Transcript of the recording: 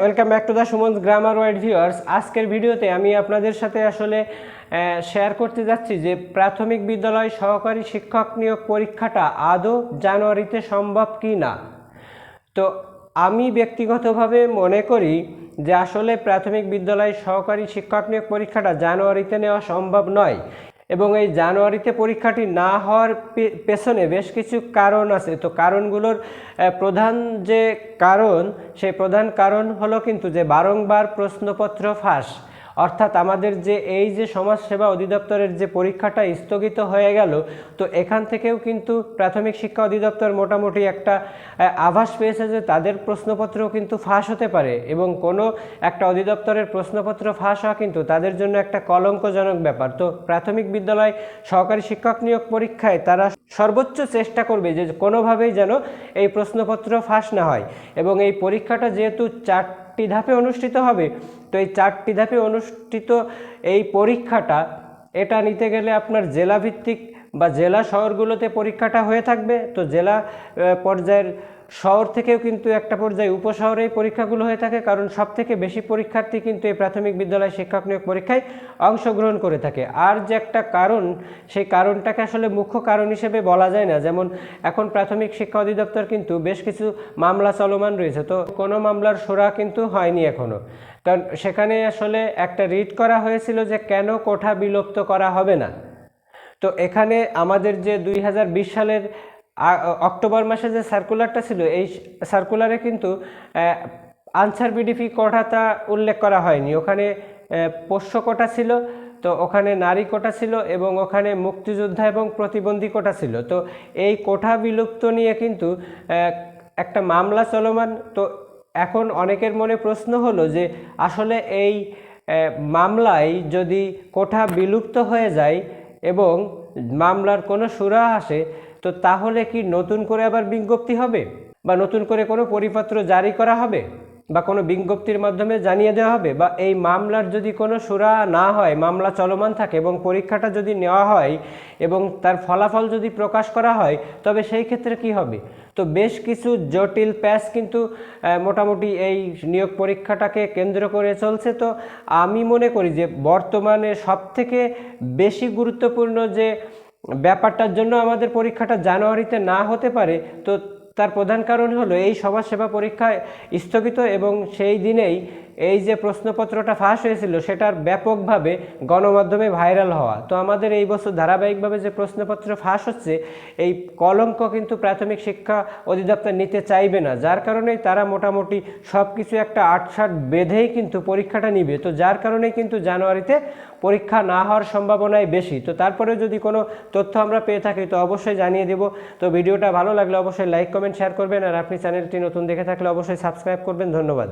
Welcome back to the Suman grammar wide viewers আজকের ভিডিওতে আমি আপনাদের সাথে আসলে শেয়ার করতে যাচ্ছি যে প্রাথমিক বিদ্যালয় সহকারী শিক্ষক নিয়োগ পরীক্ষাটা আদৌ জানুয়ারিতে সম্ভব কি না তো আমি ব্যক্তিগতভাবে মনে করি যে আসলে প্রাথমিক বিদ্যালয় সহকারী শিক্ষক নিয়োগ পরীক্ষাটা জানুয়ারিতে নেওয়া সম্ভব নয়। এবং এই জানুয়ারিতে পরীক্ষাটি না হওয়ার পেছনে বেশ কিছু কারণ আছে। তো কারণগুলোর প্রধান যে কারণ, সেই প্রধান কারণ হলো কিন্তু যে বারংবার প্রশ্নপত্র ফাঁস। অর্থাৎ আমাদের যে এই যে সমাজসেবা অধিদপ্তরের যে পরীক্ষাটা স্থগিত হয়ে গেল, তো এখান থেকেও কিন্তু প্রাথমিক শিক্ষা অধিদপ্তর মোটামুটি একটা আভাস পেয়েছে যে তাদের প্রশ্নপত্রও কিন্তু ফাঁস হতে পারে এবং কোনো একটা অধিদপ্তরের প্রশ্নপত্র ফাঁস হওয়া কিন্তু তাদের জন্য একটা কলঙ্কজনক ব্যাপার। তো প্রাথমিক বিদ্যালয় সহকারী শিক্ষক নিয়োগ পরীক্ষায় তারা সর্বোচ্চ চেষ্টা করবে যে কোনোভাবেই যেন এই প্রশ্নপত্র ফাঁস না হয় এবং এই পরীক্ষাটা যেহেতু চারটি ধাপে অনুষ্ঠিত হবে তো এই চারটি ধাপে অনুষ্ঠিত এই পরীক্ষাটা, এটা নিতে গেলে আপনার জেলাভিত্তিক বা জেলা শহরগুলোতে পরীক্ষাটা হয়ে থাকবে। তো জেলা পর্যায়ের শহর থেকেও কিন্তু একটা পর্যায়ে উপশহরে পরীক্ষাগুলো হয়ে থাকে, কারণ সব থেকে বেশি পরীক্ষার্থী কিন্তু এই প্রাথমিক বিদ্যালয় শিক্ষক নিয়োগ পরীক্ষায় অংশগ্রহণ করে থাকে। আর যে একটা কারণ, সেই কারণটাকে আসলে মুখ্য কারণ হিসেবে বলা যায় না। যেমন, এখন প্রাথমিক শিক্ষা অধিদপ্তর কিন্তু বেশ কিছু মামলা চলমান রয়েছে। তো কোনো মামলার সোরা কিন্তু হয়নি এখনও কারণ সেখানে আসলে একটা রিট করা হয়েছিল যে কেন কোঠা বিলুপ্ত করা হবে না। তো এখানে আমাদের যে দুই হাজার বিশ সালের অক্টোবর মাসে যে সার্কুলারটা ছিল, এই সার্কুলারে কিন্তু আনসার বিডিপি কোটাটা উল্লেখ করা হয়নি। ওখানে পোষ্য কোটা ছিল, তো ওখানে নারী কোটা ছিল এবং ওখানে মুক্তিযোদ্ধা এবং প্রতিবন্ধী কোটা ছিল। তো এই কোঠা বিলুপ্ত নিয়ে কিন্তু একটা মামলা চলমান। তো এখন অনেকের মনে প্রশ্ন হলো যে, আসলে এই মামলায় যদি কোঠা বিলুপ্ত হয়ে যায় এবং মামলার কোনো সুরা আসে তো তাহলে কি নতুন করে আবার বিজ্ঞপ্তি হবে? বা নতুন করে কোনো পরিপত্র জারি করা হবে? বা কোনো বিজ্ঞপ্তির মাধ্যমে জানিয়ে দেওয়া হবে? বা এই মামলার যদি কোনো সুরা না হয়, মামলা চলমান থাকে এবং পরীক্ষাটা যদি নেওয়া হয় এবং তার ফলাফল যদি প্রকাশ করা হয়, তবে সেই ক্ষেত্রে কি হবে? তো বেশ কিছু জটিল প্যাচ কিন্তু মোটামুটি এই নিয়োগ পরীক্ষাটাকে কেন্দ্র করে চলছে। তো আমি মনে করি যে বর্তমানে সবথেকে বেশি গুরুত্বপূর্ণ যে ব্যাপারটার জন্য আমাদের পরীক্ষাটা জানুয়ারিতে না হতে পারে, তো তার প্রধান কারণ হলো এই সমাজসেবা পরীক্ষায় স্থগিত এবং সেই দিনেই এই যে প্রশ্নপত্রটা ফাঁস হয়েছিল, সেটার ব্যাপকভাবে গণমাধ্যমে ভাইরাল হওয়া। তো আমাদের এই বছর ধারাবাহিকভাবে যে প্রশ্নপত্র ফাঁস হচ্ছে, এই কলঙ্ক কিন্তু প্রাথমিক শিক্ষা অধিদপ্তর নিতে চাইবে না। যার কারণেই তারা মোটামুটি সব কিছু একটা আটসাট বেঁধেই কিন্তু পরীক্ষাটা নিবে। তো যার কারণে কিন্তু জানুয়ারিতে পরীক্ষা না হওয়ার সম্ভাবনাই বেশি। তো তারপরে যদি কোনো তথ্য আমরা পেয়ে থাকি, তো অবশ্যই জানিয়ে দেব। তো ভিডিওটা ভালো লাগলে অবশ্যই লাইক, কমেন্ট, শেয়ার করবেন। আর আপনি চ্যানেলটি নতুন দেখে থাকলে অবশ্যই সাবস্ক্রাইব করবেন। ধন্যবাদ।